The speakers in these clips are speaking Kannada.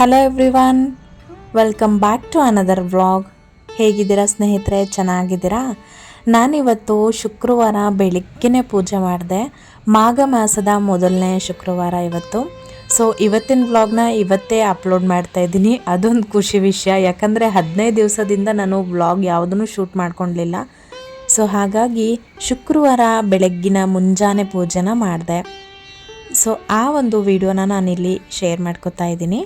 Hello everyone welcome back to another vlog ಹೇಗಿದ್ದೀರಾ ಸ್ನೇಹಿತರೆ, ಚೆನ್ನಾಗಿದ್ದೀರಾ? ನಾನಿವತ್ತು ಶುಕ್ರವಾರ ಬೆಳಿಗ್ಗೆನೇ ಪೂಜೆ ಮಾಡಿದೆ. ಮಾಘ ಮಾಸದ ಮೊದಲನೇ ಶುಕ್ರವಾರ ಇವತ್ತು. ಸೊ ಇವತ್ತಿನ ವ್ಲಾಗ್ನ ಇವತ್ತೇ ಅಪ್ಲೋಡ್ ಮಾಡ್ತಾ ಇದ್ದೀನಿ. ಅದೊಂದು ಖುಷಿ ವಿಷಯ. ಯಾಕಂದರೆ ಹದಿನೈದು ದಿವಸದಿಂದ ನಾನು ವ್ಲಾಗ್ ಯಾವುದನ್ನು ಶೂಟ್ ಮಾಡ್ಕೊಳ್ಲಿಲ್ಲ ಸೊ ಹಾಗಾಗಿ ಶುಕ್ರವಾರ ಬೆಳಗ್ಗಿನ ಮುಂಜಾನೆ ಪೂಜೆನ ಮಾಡಿದೆ. ಸೊ ಆ ಒಂದು ವಿಡಿಯೋನ ನಾನಿಲ್ಲಿ ಶೇರ್ ಮಾಡ್ಕೊತಾ ಇದ್ದೀನಿ.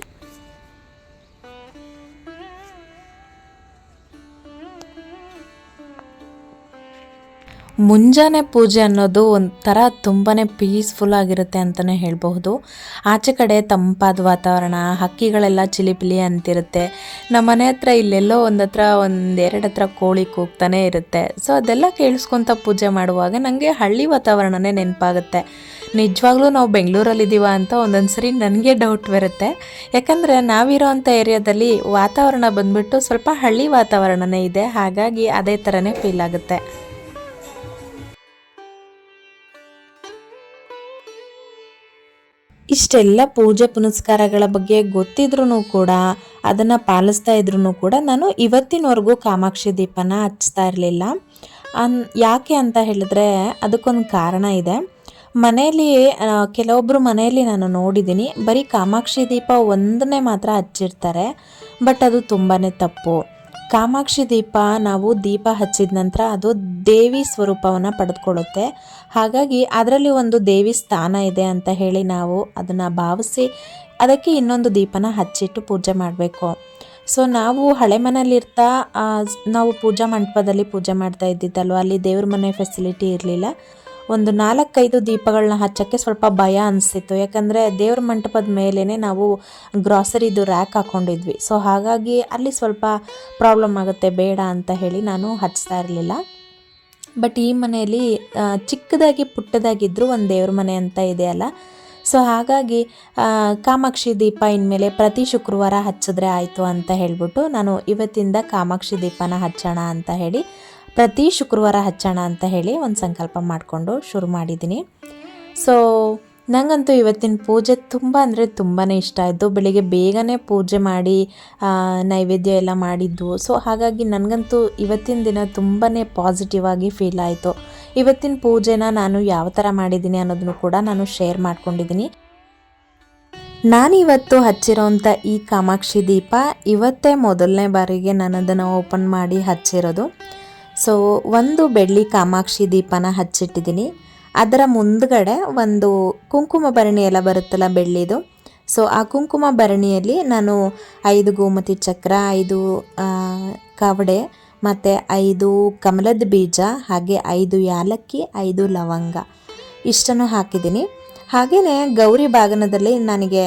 ಮುಂಜಾನೆ ಪೂಜೆ ಅನ್ನೋದು ಒಂಥರ ತುಂಬಾ ಪೀಸ್ಫುಲ್ ಆಗಿರುತ್ತೆ ಅಂತಲೇ ಹೇಳಬಹುದು. ಆಚೆ ಕಡೆ ತಂಪಾದ ವಾತಾವರಣ, ಹಕ್ಕಿಗಳೆಲ್ಲ ಚಿಲಿಪಿಲಿ ಅಂತಿರುತ್ತೆ. ನಮ್ಮ ಮನೆ ಹತ್ರ ಇಲ್ಲೆಲ್ಲೋ ಒಂದು ಹತ್ರ ಒಂದೆರಡು ಹತ್ರ ಕೋಳಿ ಕೂಗ್ತಾನೆ ಇರುತ್ತೆ. ಸೊ ಅದೆಲ್ಲ ಕೇಳಿಸ್ಕೊತ ಪೂಜೆ ಮಾಡುವಾಗ ನನಗೆ ಹಳ್ಳಿ ವಾತಾವರಣನೇ ನೆನಪಾಗುತ್ತೆ. ನಿಜವಾಗ್ಲೂ ನಾವು ಬೆಂಗಳೂರಲ್ಲಿದ್ದೀವ ಅಂತ ಒಂದೊಂದು ಸರಿ ನನಗೆ ಡೌಟ್ ಬರುತ್ತೆ. ಯಾಕಂದರೆ ನಾವಿರೋ ಅಂಥ ಏರಿಯಾದಲ್ಲಿ ವಾತಾವರಣ ಬಂದ್ಬಿಟ್ಟು ಸ್ವಲ್ಪ ಹಳ್ಳಿ ವಾತಾವರಣನೇ ಇದೆ. ಹಾಗಾಗಿ ಅದೇ ಥರನೇ ಫೀಲ್ ಆಗುತ್ತೆ. ಇಷ್ಟೆಲ್ಲ ಪೂಜೆ ಪುನಸ್ಕಾರಗಳ ಬಗ್ಗೆ ಗೊತ್ತಿದ್ರೂ ಕೂಡ, ಅದನ್ನು ಪಾಲಿಸ್ತಾ ಇದ್ರೂ ಕೂಡ ನಾನು ಇವತ್ತಿನವರೆಗೂ ಕಾಮಾಕ್ಷಿ ದೀಪನ ಹಚ್ತಾ ಇರಲಿಲ್ಲ. ಅನ್, ಯಾಕೆ ಅಂತ ಹೇಳಿದ್ರೆ ಅದಕ್ಕೊಂದು ಕಾರಣ ಇದೆ. ಮನೆಯಲ್ಲಿ ಕೆಲವೊಬ್ಬರು ಮನೆಯಲ್ಲಿ ನಾನು ನೋಡಿದ್ದೀನಿ, ಬರೀ ಕಾಮಾಕ್ಷಿ ದೀಪ ಒಂದನ್ನೇ ಮಾತ್ರ ಹಚ್ಚಿರ್ತಾರೆ, ಬಟ್ ಅದು ತುಂಬಾ ತಪ್ಪು. ಕಾಮಾಕ್ಷಿ ದೀಪ ನಾವು ದೀಪ ಹಚ್ಚಿದ ನಂತರ ಅದು ದೇವಿ ಸ್ವರೂಪವನ್ನು ಪಡೆದುಕೊಳ್ಳುತ್ತೆ. ಹಾಗಾಗಿ ಅದರಲ್ಲಿ ಒಂದು ದೇವಿ ಸ್ಥಾನ ಇದೆ ಅಂತ ಹೇಳಿ ನಾವು ಅದನ್ನು ಭಾವಿಸಿ ಅದಕ್ಕೆ ಇನ್ನೊಂದು ದೀಪನ ಹಚ್ಚಿಟ್ಟು ಪೂಜೆ ಮಾಡಬೇಕು. ಸೊ ನಾವು ಹಳೆ ಮನೆಯಲ್ಲಿರ್ತಾ ನಾವು ಪೂಜಾ ಮಂಟಪದಲ್ಲಿ ಪೂಜೆ ಮಾಡ್ತಾ ಇದ್ದಿದ್ದಲ್ವ? ಅಲ್ಲಿ ದೇವ್ರ ಮನೆ ಫೆಸಿಲಿಟಿ ಇರಲಿಲ್ಲ. ಒಂದು ನಾಲ್ಕೈದು ದೀಪಗಳನ್ನ ಹಚ್ಚೋಕ್ಕೆ ಸ್ವಲ್ಪ ಭಯ ಅನಿಸಿತ್ತು. ಯಾಕಂದರೆ ದೇವ್ರ ಮಂಟಪದ ಮೇಲೇ ನಾವು ಗ್ರಾಸರಿದು ರ್ಯಾಕ್ ಹಾಕ್ಕೊಂಡಿದ್ವಿ ಸೊ ಹಾಗಾಗಿ ಅಲ್ಲಿ ಸ್ವಲ್ಪ ಪ್ರಾಬ್ಲಮ್ ಆಗುತ್ತೆ, ಬೇಡ ಅಂತ ಹೇಳಿ ನಾನು ಹಚ್ತಾ ಇರಲಿಲ್ಲ. ಬಟ್ ಈ ಮನೆಯಲ್ಲಿ ಚಿಕ್ಕದಾಗಿ ಪುಟ್ಟದಾಗಿದ್ದರೂ ಒಂದು ದೇವ್ರ ಮನೆ ಅಂತ ಇದೆ ಅಲ್ಲ. ಸೊ ಹಾಗಾಗಿ ಕಾಮಾಕ್ಷಿ ದೀಪ ಇನ್ಮೇಲೆ ಪ್ರತಿ ಶುಕ್ರವಾರ ಹಚ್ಚಿದ್ರೆ ಆಯಿತು ಅಂತ ಹೇಳಿಬಿಟ್ಟು ನಾನು ಇವತ್ತಿಂದ ಕಾಮಾಕ್ಷಿ ದೀಪನ ಹಚ್ಚೋಣ ಅಂತ ಹೇಳಿ ಪ್ರತಿ ಶುಕ್ರವಾರ ಹಚ್ಚೋಣ ಅಂತ ಹೇಳಿ ಒಂದು ಸಂಕಲ್ಪ ಮಾಡಿಕೊಂಡು ಶುರು ಮಾಡಿದ್ದೀನಿ. ಸೊ ನನಗಂತೂ ಇವತ್ತಿನ ಪೂಜೆ ತುಂಬ ಅಂದರೆ ತುಂಬಾ ಇಷ್ಟ ಆಯಿತು. ಬೆಳಿಗ್ಗೆ ಬೇಗನೆ ಪೂಜೆ ಮಾಡಿ ನೈವೇದ್ಯ ಎಲ್ಲ ಮಾಡಿದ್ದು. ಸೊ ಹಾಗಾಗಿ ನನಗಂತೂ ಇವತ್ತಿನ ದಿನ ತುಂಬಾ ಪಾಸಿಟಿವ್ ಆಗಿ ಫೀಲ್ ಆಯಿತು. ಇವತ್ತಿನ ಪೂಜೆನ ನಾನು ಯಾವ ಥರ ಮಾಡಿದ್ದೀನಿ ಅನ್ನೋದನ್ನು ಕೂಡ ನಾನು ಶೇರ್ ಮಾಡ್ಕೊಂಡಿದ್ದೀನಿ. ನಾನಿವತ್ತು ಹಚ್ಚಿರೋಂಥ ಈ ಕಾಮಾಕ್ಷಿ ದೀಪ ಇವತ್ತೇ ಮೊದಲನೇ ಬಾರಿಗೆ ನಾನು ಅದನ್ನು ಓಪನ್ ಮಾಡಿ ಹಚ್ಚಿರೋದು. ಸೊ ಒಂದು ಬೆಳ್ಳಿ ಕಾಮಾಕ್ಷಿ ದೀಪನ ಹಚ್ಚಿಟ್ಟಿದ್ದೀನಿ. ಅದರ ಮುಂದ್ಗಡೆ ಒಂದು ಕುಂಕುಮ ಭರಣಿ ಎಲ್ಲ ಬರುತ್ತಲ್ಲ ಬೆಳ್ಳಿದು. ಸೊ ಆ ಕುಂಕುಮ ಭರಣಿಯಲ್ಲಿ ನಾನು ಐದು ಗೋಮತಿ ಚಕ್ರ, ಐದು ಕವಡೆ ಮತ್ತು ಐದು ಕಮಲದ ಬೀಜ, ಹಾಗೆ ಐದು ಯಾಲಕ್ಕಿ, ಐದು ಲವಂಗ ಇಷ್ಟನ್ನು ಹಾಕಿದ್ದೀನಿ. ಹಾಗೆಯೇ ಗೌರಿ ಬಾಗನದಲ್ಲಿ ನನಗೆ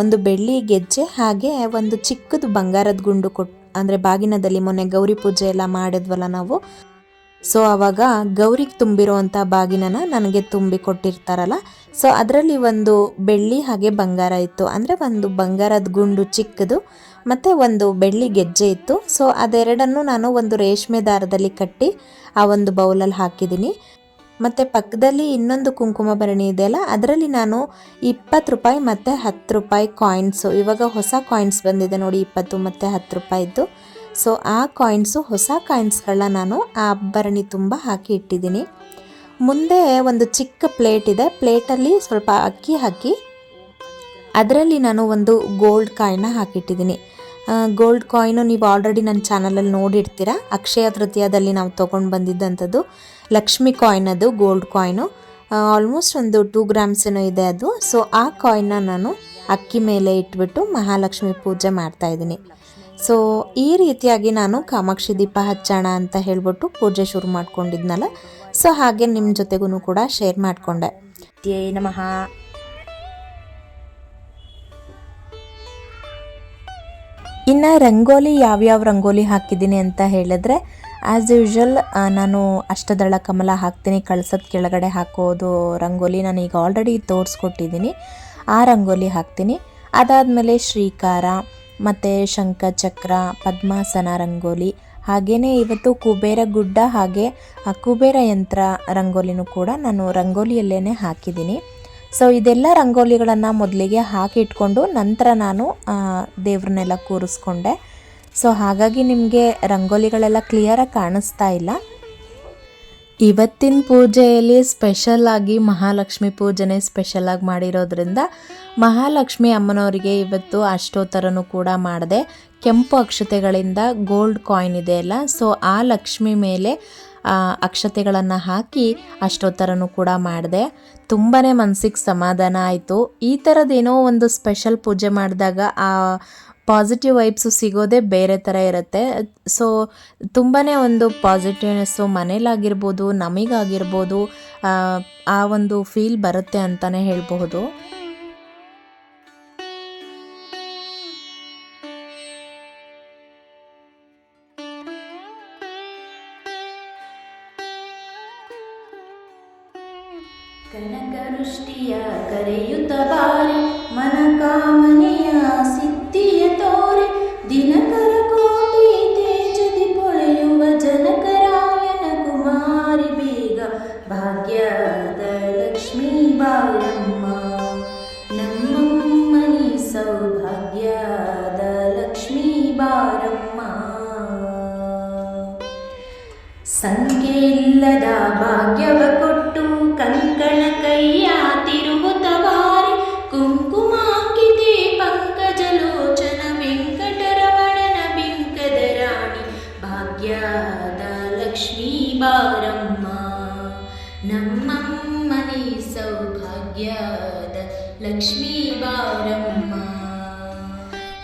ಒಂದು ಬೆಳ್ಳಿ ಗೆಜ್ಜೆ ಹಾಗೆ ಒಂದು ಚಿಕ್ಕದು ಬಂಗಾರದ ಗುಂಡು ಕೊಟ್ ಅಂದರೆ ಬಾಗಿನದಲ್ಲಿ ಮೊನ್ನೆ ಗೌರಿ ಪೂಜೆ ಎಲ್ಲ ಮಾಡಿದ್ವಲ್ಲ ನಾವು. ಸೊ ಆವಾಗ ಗೌರಿಗೆ ತುಂಬಿರುವಂಥ ಬಾಗಿನನ ನನಗೆ ತುಂಬಿ ಕೊಟ್ಟಿರ್ತಾರಲ್ಲ. ಸೊ ಅದರಲ್ಲಿ ಒಂದು ಬೆಳ್ಳಿ ಹಾಗೆ ಬಂಗಾರ ಇತ್ತು. ಅಂದರೆ ಒಂದು ಬಂಗಾರದ ಗುಂಡು ಚಿಕ್ಕದು, ಮತ್ತು ಒಂದು ಬೆಳ್ಳಿ ಗೆಜ್ಜೆ ಇತ್ತು. ಸೊ ಅದೆರಡನ್ನು ನಾನು ಒಂದು ರೇಷ್ಮೆ ದಾರದಲ್ಲಿ ಕಟ್ಟಿ ಆ ಒಂದು ಬೌಲಲ್ಲಿ ಹಾಕಿದ್ದೀನಿ. ಮತ್ತು ಪಕ್ಕದಲ್ಲಿ ಇನ್ನೊಂದು ಕುಂಕುಮ ಭರಣಿ ಇದೆಯಲ್ಲ ಅದರಲ್ಲಿ ನಾನು ಇಪ್ಪತ್ತು ರೂಪಾಯಿ ಮತ್ತು ಹತ್ತು ರೂಪಾಯಿ ಕಾಯಿನ್ಸು ಇವಾಗ ಹೊಸ ಕಾಯಿನ್ಸ್ ಬಂದಿದೆ ನೋಡಿ, ಇಪ್ಪತ್ತು ಮತ್ತು ಹತ್ತು ರೂಪಾಯಿದ್ದು ಸೊ ಆ ಕಾಯಿನ್ಸು ಹೊಸ ಕಾಯಿನ್ಸ್ಗಳನ್ನ ನಾನು ಆ ಭರಣಿ ತುಂಬ ಹಾಕಿ ಇಟ್ಟಿದ್ದೀನಿ. ಮುಂದೆ ಒಂದು ಚಿಕ್ಕ ಪ್ಲೇಟ್ ಇದೆ. ಪ್ಲೇಟಲ್ಲಿ ಸ್ವಲ್ಪ ಅಕ್ಕಿ ಹಾಕಿ, ಅದರಲ್ಲಿ ನಾನು ಒಂದು ಗೋಲ್ಡ್ ಕಾಯಿನ ಹಾಕಿಟ್ಟಿದ್ದೀನಿ. ಗೋಲ್ಡ್ ಕಾಯಿನು ನೀವು ಆಲ್ರೆಡಿ ನನ್ನ ಚಾನಲಲ್ಲಿ ನೋಡಿರ್ತೀರ. ಅಕ್ಷಯ ತೃತೀಯದಲ್ಲಿ ನಾವು ತೊಗೊಂಡು ಬಂದಿದ್ದಂಥದ್ದು ಲಕ್ಷ್ಮಿ ಕಾಯಿನ್ ಅದು ಗೋಲ್ಡ್ ಕಾಯಿನು ಆಲ್ಮೋಸ್ಟ್ ಒಂದು ಟೂ ಗ್ರಾಮ್ಸ್ ಏನೋ ಇದೆ ಅದು. ಸೊ ಆ ಕಾಯಿನ್ನ ನಾನು ಅಕ್ಕಿ ಮೇಲೆ ಇಟ್ಬಿಟ್ಟು ಮಹಾಲಕ್ಷ್ಮಿ ಪೂಜೆ ಮಾಡ್ತಾ ಇದ್ದೀನಿ. ಸೊ ಈ ರೀತಿಯಾಗಿ ನಾನು ಕಾಮಾಕ್ಷಿ ದೀಪ ಹಚ್ಚೋಣ ಅಂತ ಹೇಳ್ಬಿಟ್ಟು ಪೂಜೆ ಶುರು ಮಾಡ್ಕೊಂಡಿದ್ನಲ್ಲ. ಸೊ ಹಾಗೆ ನಿಮ್ಮ ಜೊತೆಗೂ ಕೂಡ ಶೇರ್ ಮಾಡಿಕೊಂಡೆ. ನಮಃ. ಇನ್ನು ರಂಗೋಲಿ, ಯಾವ್ಯಾವ ರಂಗೋಲಿ ಹಾಕಿದ್ದೀನಿ ಅಂತ ಹೇಳಿದ್ರೆ ಆ್ಯಸ್ ಯೂಶ್ವಲ್ ನಾನು ಅಷ್ಟದಳ ಕಮಲ ಹಾಕ್ತೀನಿ, ಕಳ್ಸದ ಕೆಳಗಡೆ ಹಾಕೋದು ರಂಗೋಲಿ ನಾನು ಈಗ ಆಲ್ರೆಡಿ ತೋರಿಸ್ಕೊಟ್ಟಿದ್ದೀನಿ, ಆ ರಂಗೋಲಿ ಹಾಕ್ತೀನಿ. ಅದಾದಮೇಲೆ ಶ್ರೀಕಾರ, ಮತ್ತು ಶಂಖಚಕ್ರ, ಪದ್ಮಾಸನ ರಂಗೋಲಿ ಹಾಗೆಯೇ ಇವತ್ತು ಕುಬೇರ ಗುಡ್ಡ ಹಾಗೆ ಕುಬೇರ ಯಂತ್ರ ರಂಗೋಲಿನೂ ಕೂಡ ನಾನು ರಂಗೋಲಿಯಲ್ಲೇ ಹಾಕಿದ್ದೀನಿ. ಸೊ ಇದೆಲ್ಲ ರಂಗೋಲಿಗಳನ್ನು ಮೊದಲಿಗೆ ಹಾಕಿಟ್ಕೊಂಡು ನಂತರ ನಾನು ದೇವ್ರನ್ನೆಲ್ಲ ಕೂರಿಸ್ಕೊಂಡೆ. ಸೊ ಹಾಗಾಗಿ ನಿಮಗೆ ರಂಗೋಲಿಗಳೆಲ್ಲ ಕ್ಲಿಯರಾಗಿ ಕಾಣಿಸ್ತಾ ಇಲ್ಲ. ಇವತ್ತಿನ ಪೂಜೆಯಲ್ಲಿ ಸ್ಪೆಷಲ್ ಆಗಿ ಮಹಾಲಕ್ಷ್ಮಿ ಪೂಜೆನೇ ಸ್ಪೆಷಲ್ ಆಗಿ ಮಾಡಿರೋದ್ರಿಂದ ಮಹಾಲಕ್ಷ್ಮಿ ಅಮ್ಮನವರಿಗೆ ಇವತ್ತು ಅಷ್ಟೋತ್ತರನು ಕೂಡ ಮಾಡಿದೆ ಕೆಂಪು ಅಕ್ಷತೆಗಳಿಂದ ಗೋಲ್ಡ್ ಕಾಯಿನ್ ಇದೆ ಅಲ್ಲ? ಸೊ ಆ ಲಕ್ಷ್ಮಿ ಮೇಲೆ ಅಕ್ಷತೆಗಳನ್ನು ಹಾಕಿ ಅಷ್ಟೋತ್ತರನೂ ಕೂಡ ಮಾಡಿದೆ. ತುಂಬಾ ಮನಸ್ಸಿಗೆ ಸಮಾಧಾನ ಆಯಿತು. ಈ ಥರದ್ದೇನೋ ಒಂದು ಸ್ಪೆಷಲ್ ಪೂಜೆ ಮಾಡಿದಾಗ ಆ ಪಾಸಿಟಿವ್ ವೈಬ್ಸು ಸಿಗೋದೇ ಬೇರೆ ಥರ ಇರುತ್ತೆ. ಸೊ ತುಂಬಾ ಒಂದು ಪಾಸಿಟಿವ್ನೆಸ್ಸು ಮನೇಲಾಗಿರ್ಬೋದು ನಮಗಾಗಿರ್ಬೋದು ಆ ಒಂದು ಫೀಲ್ ಬರುತ್ತೆ ಅಂತಲೇ ಹೇಳಬಹುದು. ಕನಕವೃಷ್ಟಿಯ ಕರೆಯುತ್ತ ಬಾರಿ ಮನ ಕಾಮನೆಯ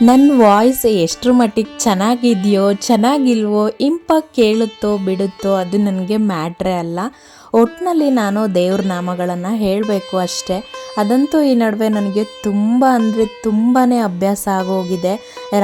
ನನ್ನ ವಾಯ್ಸ್ ಎಷ್ಟರ ಮಟ್ಟಿಗೆ ಚೆನ್ನಾಗಿದೆಯೋ ಚೆನ್ನಾಗಿಲ್ವೋ ಇಂಪಾಗಿ ಕೇಳುತ್ತೋ ಬಿಡುತ್ತೋ ಅದು ನನಗೆ ಮ್ಯಾಟ್ರೇ ಅಲ್ಲ. ಒಟ್ಟಿನಲ್ಲಿ ನಾನು ದೇವ್ರ ನಾಮಗಳನ್ನು ಹೇಳಬೇಕು ಅಷ್ಟೇ. ಅದಂತೂ ಈ ನಡುವೆ ನನಗೆ ತುಂಬ ಅಂದರೆ ತುಂಬಾ ಅಭ್ಯಾಸ ಆಗೋಗಿದೆ.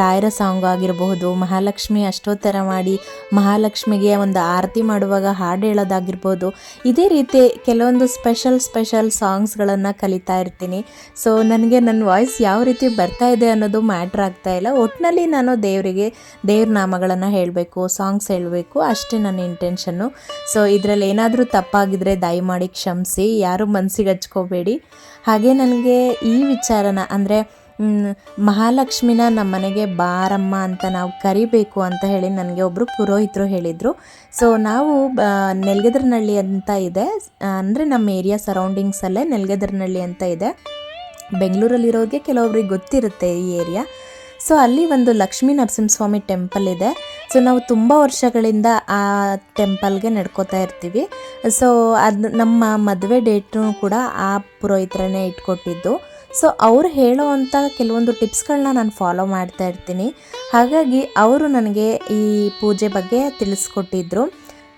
ರಾಯರ ಸಾಂಗ್ ಆಗಿರಬಹುದು, ಮಹಾಲಕ್ಷ್ಮಿ ಅಷ್ಟೋತ್ತರ ಮಾಡಿ ಮಹಾಲಕ್ಷ್ಮಿಗೆ ಒಂದು ಆರತಿ ಮಾಡುವಾಗ ಹಾಡು ಹೇಳೋದಾಗಿರ್ಬೋದು, ಇದೇ ರೀತಿ ಕೆಲವೊಂದು ಸ್ಪೆಷಲ್ ಸ್ಪೆಷಲ್ ಸಾಂಗ್ಸ್ಗಳನ್ನು ಕಲಿತಾ ಇರ್ತೀನಿ. ಸೊ ನನಗೆ ನನ್ನ ವಾಯ್ಸ್ ಯಾವ ರೀತಿ ಬರ್ತಾ ಇದೆ ಅನ್ನೋದು ಮ್ಯಾಟ್ರ್ ಆಗ್ತಾ ಇಲ್ಲ. ಒಟ್ಟಿನಲ್ಲಿ ನಾನು ದೇವರಿಗೆ ದೇವ್ರ ನಾಮಗಳನ್ನು ಹೇಳಬೇಕು ಸಾಂಗ್ಸ್ ಹೇಳಬೇಕು, ಅಷ್ಟೇ ನನ್ನ ಇಂಟೆನ್ಷನ್ನು ಸೊ ಇದರಲ್ಲಿ ಏನಾದರೂ ತಪ್ಪಾಗಿದ್ದರೆ ದಯಮಾಡಿ ಕ್ಷಮಿಸಿ, ಯಾರು ಮನಸ್ಸಿಗೆ ಹಚ್ಕೋಬೇಡಿ. ಹಾಗೆ ನನಗೆ ಈ ವಿಚಾರನ ಅಂದರೆ ಮಹಾಲಕ್ಷ್ಮಿನ ನಮ್ಮ ಮನೆಗೆ ಬಾರಮ್ಮ ಅಂತ ನಾವು ಕರಿಬೇಕು ಅಂತ ಹೇಳಿ ನನಗೆ ಒಬ್ಬರು ಪುರೋಹಿತರು ಹೇಳಿದರು. ಸೊ ನಾವು ನೆಲ್ಗೆದ್ರನಹಳ್ಳಿ ಅಂತ ಇದೆ. ಅಂದರೆ ನಮ್ಮ ಏರಿಯಾ ಸರೌಂಡಿಂಗ್ಸಲ್ಲೇ ನೆಲ್ಗೆದ್ರನಹಳ್ಳಿ ಅಂತ ಇದೆ. ಬೆಂಗಳೂರಲ್ಲಿರೋರಿಗೆ ಕೆಲವೊಬ್ರಿಗೆ ಗೊತ್ತಿರುತ್ತೆ ಈ ಏರಿಯಾ ಸೊ ಅಲ್ಲಿ ಒಂದು ಲಕ್ಷ್ಮೀ ನರಸಿಂಹಸ್ವಾಮಿ ಟೆಂಪಲ್ ಇದೆ. ಸೊ ನಾವು ತುಂಬ ವರ್ಷಗಳಿಂದ ಆ ಟೆಂಪಲ್ಗೆ ನಡ್ಕೋತಾ ಇರ್ತೀವಿ. ಸೊ ಅದು ನಮ್ಮ ಮದುವೆ ಡೇಟು ಕೂಡ ಆ ಪುರೋಹಿತರನ್ನೇ ಇಟ್ಕೊಟ್ಟಿದ್ದು. ಸೊ ಅವ್ರು ಹೇಳೋವಂಥ ಕೆಲವೊಂದು ಟಿಪ್ಸ್ಗಳನ್ನ ನಾನು ಫಾಲೋ ಮಾಡ್ತಾ ಇರ್ತೀನಿ. ಹಾಗಾಗಿ ಅವರು ನನಗೆ ಈ ಪೂಜೆ ಬಗ್ಗೆ ತಿಳಿಸ್ಕೊಟ್ಟಿದ್ರು.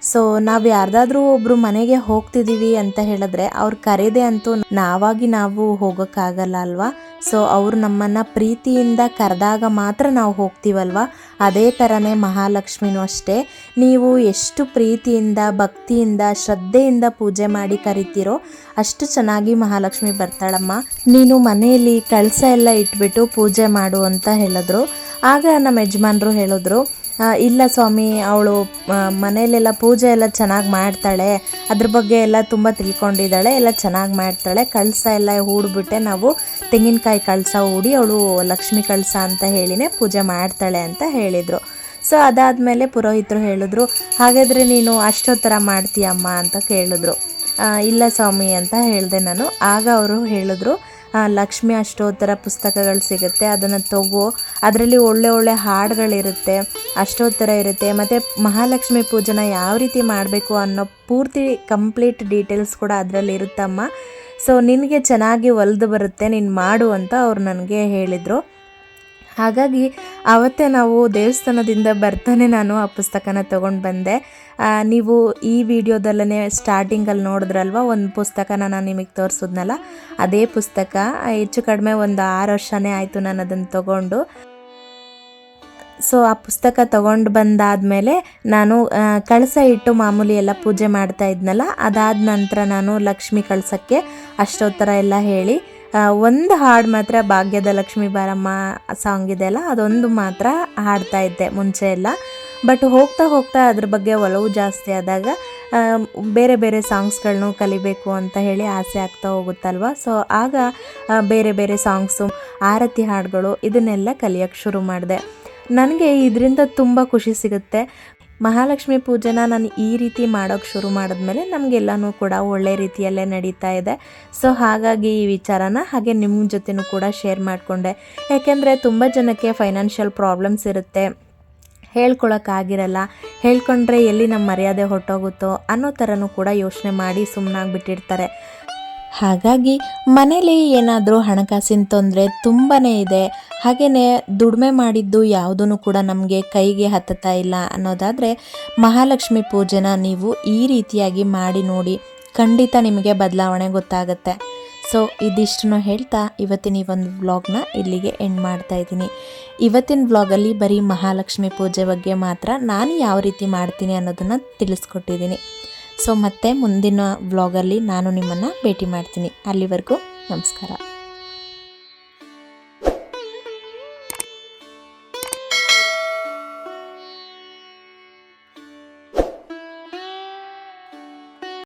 ಸೊ ನಾವು ಯಾರ್ದಾದ್ರೂ ಒಬ್ರು ಮನೆಗೆ ಹೋಗ್ತಿದ್ದೀವಿ ಅಂತ ಹೇಳಿದ್ರೆ ಅವ್ರು ಕರೆದೆ ಅಂತೂ ನಾವಾಗಿ ನಾವು ಹೋಗೋಕ್ಕಾಗಲ್ಲ ಅಲ್ವಾ? ಸೊ ಅವ್ರು ನಮ್ಮನ್ನು ಪ್ರೀತಿಯಿಂದ ಕರೆದಾಗ ಮಾತ್ರ ನಾವು ಹೋಗ್ತೀವಲ್ವ? ಅದೇ ಥರನೇ ಮಹಾಲಕ್ಷ್ಮಿನೂ ಅಷ್ಟೇ. ನೀವು ಎಷ್ಟು ಪ್ರೀತಿಯಿಂದ, ಭಕ್ತಿಯಿಂದ, ಶ್ರದ್ಧೆಯಿಂದ ಪೂಜೆ ಮಾಡಿ ಕರಿತೀರೋ ಅಷ್ಟು ಚೆನ್ನಾಗಿ ಮಹಾಲಕ್ಷ್ಮಿ ಬರ್ತಾಳಮ್ಮ. ನೀನು ಮನೆಯಲ್ಲಿ ಕಳಸ ಎಲ್ಲ ಇಟ್ಬಿಟ್ಟು ಪೂಜೆ ಮಾಡು ಅಂತ ಹೇಳಿದ್ರು. ಆಗ ನಮ್ಮ ಯಜಮಾನ್ರು ಹೇಳಿದ್ರು ಇಲ್ಲ ಸ್ವಾಮಿ, ಅವಳು ಮನೆಯಲ್ಲೆಲ್ಲ ಪೂಜೆ ಎಲ್ಲ ಚೆನ್ನಾಗಿ ಮಾಡ್ತಾಳೆ. ಅದ್ರ ಬಗ್ಗೆ ಎಲ್ಲ ತುಂಬ ತಿಳ್ಕೊಂಡಿದ್ದಾಳೆ, ಎಲ್ಲ ಚೆನ್ನಾಗಿ ಮಾಡ್ತಾಳೆ. ಕಳಸ ಎಲ್ಲ ಹೂಡ್ಬಿಟ್ಟೆ ನಾವು ತೆಂಗಿನಕಾಯಿ ಕಳಸ ಹೂಡಿ ಅವಳು ಲಕ್ಷ್ಮಿ ಕಳಸ ಅಂತ ಹೇಳಿನೇ ಪೂಜೆ ಮಾಡ್ತಾಳೆ ಅಂತ ಹೇಳಿದರು. ಸೊ ಅದಾದಮೇಲೆ ಪುರೋಹಿತರು ಹೇಳಿದ್ರು, ಹಾಗಾದರೆ ನೀನು ಅಷ್ಟೊತ್ತರ ಮಾಡ್ತೀಯಮ್ಮ? ಅಂತ ಕೇಳಿದ್ರು. ಇಲ್ಲ ಸ್ವಾಮಿ ಅಂತ ಹೇಳಿದೆ ನಾನು. ಆಗ ಅವರು ಹೇಳಿದ್ರು ಲಕ್ಷ್ಮಿ ಅಷ್ಟೋತ್ತರ ಪುಸ್ತಕಗಳು ಸಿಗುತ್ತೆ. ಅದನ್ನು ತಗೋ. ಅದರಲ್ಲಿ ಒಳ್ಳೆ ಒಳ್ಳೆ ಹಾಡುಗಳಿರುತ್ತೆ, ಅಷ್ಟೋತ್ತರ ಇರುತ್ತೆ. ಮತ್ತು ಮಹಾಲಕ್ಷ್ಮಿ ಪೂಜೆನ ಯಾವ ರೀತಿ ಮಾಡಬೇಕು ಅನ್ನೋ ಪೂರ್ತಿ ಕಂಪ್ಲೀಟ್ ಡೀಟೇಲ್ಸ್ ಕೂಡ ಅದರಲ್ಲಿ ಇರುತ್ತಮ್ಮ. ಸೊ ನಿನಗೆ ಚೆನ್ನಾಗಿ ಒಲ್ದು ಬರುತ್ತೆ, ನೀನು ಮಾಡು ಅಂತ ಅವ್ರು ನನಗೆ ಹೇಳಿದರು. ಹಾಗಾಗಿ ಆವತ್ತೇ ನಾವು ದೇವಸ್ಥಾನದಿಂದ ಬರ್ತಾನೆ ನಾನು ಆ ಪುಸ್ತಕನ ತೊಗೊಂಡು ಬಂದೆ. ನೀವು ಈ ವಿಡಿಯೋದಲ್ಲೇ ಸ್ಟಾರ್ಟಿಂಗಲ್ಲಿ ನೋಡಿದ್ರಲ್ವ? ಒಂದು ಪುಸ್ತಕನ ನಾನು ನಿಮಗೆ ತೋರಿಸಿದ್ನಲ್ಲ? ಅದೇ ಪುಸ್ತಕ. ಹೆಚ್ಚು ಕಡಿಮೆ ಒಂದು ಆರು ವರ್ಷನೇ ಆಯಿತು ನಾನು ಅದನ್ನು ತೊಗೊಂಡು. ಸೊ, ಆ ಪುಸ್ತಕ ತೊಗೊಂಡು ಬಂದಾದಮೇಲೆ ನಾನು ಕಳಸ ಇಟ್ಟು ಮಾಮೂಲಿ ಎಲ್ಲ ಪೂಜೆ ಮಾಡ್ತಾ ಇದ್ನಲ್ಲ, ಅದಾದ ನಂತರ ನಾನು ಲಕ್ಷ್ಮಿ ಕಳಸಕ್ಕೆ ಅಷ್ಟೋತ್ತರ ಎಲ್ಲ ಹೇಳಿ ಒಂದು ಹಾಡು ಮಾತ್ರ ಭಾಗ್ಯದ ಲಕ್ಷ್ಮಿ ಬಾರಮ್ಮ ಸಾಂಗ್ ಇದೆ ಅಲ್ಲ, ಅದೊಂದು ಮಾತ್ರ ಹಾಡ್ತಾ ಇದ್ದೆ ಮುಂಚೆ ಎಲ್ಲ. ಬಟ್ ಹೋಗ್ತಾ ಹೋಗ್ತಾ ಅದ್ರ ಬಗ್ಗೆ ಒಲವು ಜಾಸ್ತಿ ಆದಾಗ ಬೇರೆ ಬೇರೆ ಸಾಂಗ್ಸ್ಗಳನ್ನು ಕಲಿಬೇಕು ಅಂತ ಹೇಳಿ ಆಸೆ ಆಗ್ತಾ ಹೋಗುತ್ತಲ್ವ? ಸೊ ಆಗ ಬೇರೆ ಬೇರೆ ಸಾಂಗ್ಸು ಆರತಿ ಹಾಡುಗಳು ಇದನ್ನೆಲ್ಲ ಕಲಿಯೋಕ್ಕೆ ಶುರು ಮಾಡಿದೆ. ನನಗೆ ಇದರಿಂದ ತುಂಬ ಖುಷಿ ಸಿಗುತ್ತೆ. ಮಹಾಲಕ್ಷ್ಮಿ ಪೂಜೆನ ನಾನು ಈ ರೀತಿ ಮಾಡೋಕ್ಕೆ ಶುರು ಮಾಡಿದ್ಮೇಲೆ ನಮಗೆಲ್ಲನೂ ಕೂಡ ಒಳ್ಳೆ ರೀತಿಯಲ್ಲೇ ನಡೀತಾ ಇದೆ. ಸೊ ಹಾಗಾಗಿ ಈ ವಿಚಾರನ ಹಾಗೆ ನಿಮ್ಮ ಜೊತೆನೂ ಕೂಡ ಶೇರ್ ಮಾಡಿಕೊಂಡೆ. ಯಾಕೆಂದರೆ ತುಂಬ ಜನಕ್ಕೆ ಫೈನಾನ್ಷಿಯಲ್ ಪ್ರಾಬ್ಲಮ್ಸ್ ಇರುತ್ತೆ. ಹೇಳ್ಕೊಳಕ್ಕಾಗಿರಲ್ಲ ಹೇಳ್ಕೊಂಡ್ರೆ ಎಲ್ಲಿ ನಮ್ಮ ಮರ್ಯಾದೆ ಹೊಟ್ಟೋಗುತ್ತೋ ಅನ್ನೋ ಥರನೂ ಕೂಡ ಯೋಚನೆ ಮಾಡಿ ಸುಮ್ಮನಾಗ್ಬಿಟ್ಟಿರ್ತಾರೆ ಹಾಗಾಗಿ ಮನೇಲಿ ಏನಾದರೂ ಹಣಕಾಸಿನ ತೊಂದರೆ ತುಂಬಾ ಇದೆ. ಹಾಗೆಯೇ ದುಡಿಮೆ ಮಾಡಿದ್ದು ಯಾವುದೂ ಕೂಡ ನಮಗೆ ಕೈಗೆ ಹತ್ತುತ್ತಾ ಇಲ್ಲ ಅನ್ನೋದಾದರೆ ಮಹಾಲಕ್ಷ್ಮಿ ಪೂಜೆನ ನೀವು ಈ ರೀತಿಯಾಗಿ ಮಾಡಿ ನೋಡಿ ಖಂಡಿತ ನಿಮಗೆ ಬದಲಾವಣೆ ಗೊತ್ತಾಗುತ್ತೆ. ಸೊ, ಇದಿಷ್ಟನ್ನು ಹೇಳ್ತಾ ಇವತ್ತಿನ ಈ ಒಂದು ವ್ಲಾಗ್ನ ಇಲ್ಲಿಗೆ ಎಂಡ್ ಮಾಡ್ತಾ ಇದ್ದೀನಿ. ಇವತ್ತಿನ ವ್ಲಾಗಲ್ಲಿ ಬರೀ ಮಹಾಲಕ್ಷ್ಮಿ ಪೂಜೆ ಬಗ್ಗೆ ಮಾತ್ರ ನಾನು ಯಾವ ರೀತಿ ಮಾಡ್ತೀನಿ ಅನ್ನೋದನ್ನು ತಿಳಿಸ್ಕೊಟ್ಟಿದ್ದೀನಿ. ಸೊ, ಮತ್ತೆ ಮುಂದಿನ ವ್ಲಾಗಲ್ಲಿ ನಾನು ನಿಮ್ಮನ್ನು ಭೇಟಿ ಮಾಡ್ತೀನಿ. ಅಲ್ಲಿವರೆಗೂ ನಮಸ್ಕಾರ.